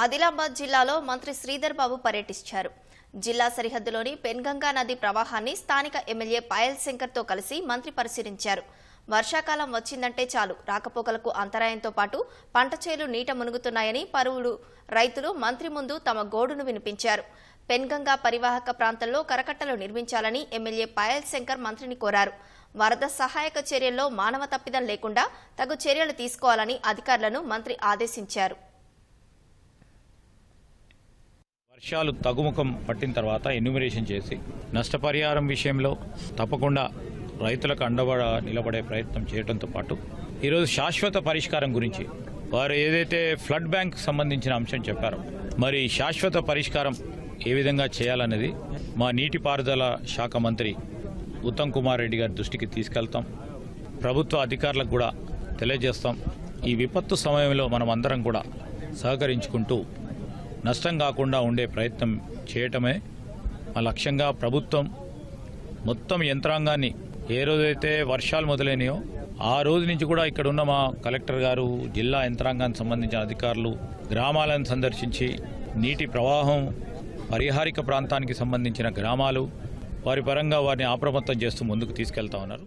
ఆదిలాబాద్ జిల్లాలో మంత్రి శ్రీధర్ బాబు పర్యటించారు. జిల్లా సరిహద్దులోని పెన్గంగా నది ప్రవాహాన్ని స్థానిక ఎమ్మెల్యే పాయల్ శంకర్తో కలిసి మంత్రి పరిశీలించారు. వర్షాకాలం వచ్చిందంటే చాలు. రాకపోకలకు అంతరాయంతో పాటు పంట చేలు నీట మునుగుతున్నాయని పరువులు రైతులు మంత్రి ముందు తమ గోడును వినిపించారు. పెన్గంగా పరివాహక ప్రాంతంలో కరకట్టలు నిర్మించాలని ఎమ్మెల్యే పాయల్ శంకర్ మంత్రిని కోరారు. వరద సహాయక చర్యల్లో మానవ తప్పిదం లేకుండా తగు చర్యలు తీసుకోవాలని అధికారులను మంత్రి ఆదేశించారు. వర్షాలు తగ్గుముఖం పట్టిన తర్వాత ఎన్యూమరేషన్ చేసి నష్టపరిహారం విషయంలో తప్పకుండా రైతులకు అండబడ నిలబడే ప్రయత్నం చేయడంతో పాటు ఈరోజు శాశ్వత పరిష్కారం గురించి వారు ఏదైతే ఫ్లడ్ బ్యాంక్ సంబంధించిన అంశం చెప్పారో మరి శాశ్వత పరిష్కారం ఏ విధంగా చేయాలనేది మా నీటిపారుదల శాఖ మంత్రి ఉత్తమ్ కుమార్ రెడ్డి గారి దృష్టికి తీసుకెళ్తాం. ప్రభుత్వ అధికారులకు కూడా తెలియజేస్తాం. ఈ విపత్తు సమయంలో మనం అందరం కూడా సహకరించుకుంటూ నష్టం కాకుండా ఉండే ప్రయత్నం చేయటమే మా లక్ష్యంగా ప్రభుత్వం మొత్తం యంత్రాంగాన్ని ఏ రోజైతే వర్షాలు మొదలైనాయో ఆ రోజు నుంచి కూడా ఇక్కడ ఉన్న మా కలెక్టర్ గారు జిల్లా యంత్రాంగానికి సంబంధించిన అధికారులు గ్రామాలను సందర్శించి నీటి ప్రవాహం పరిహారిక ప్రాంతానికి సంబంధించిన గ్రామాలు వారి పరంగా వారిని అప్రమత్తం చేస్తూ ముందుకు తీసుకెళ్తా ఉన్నారు.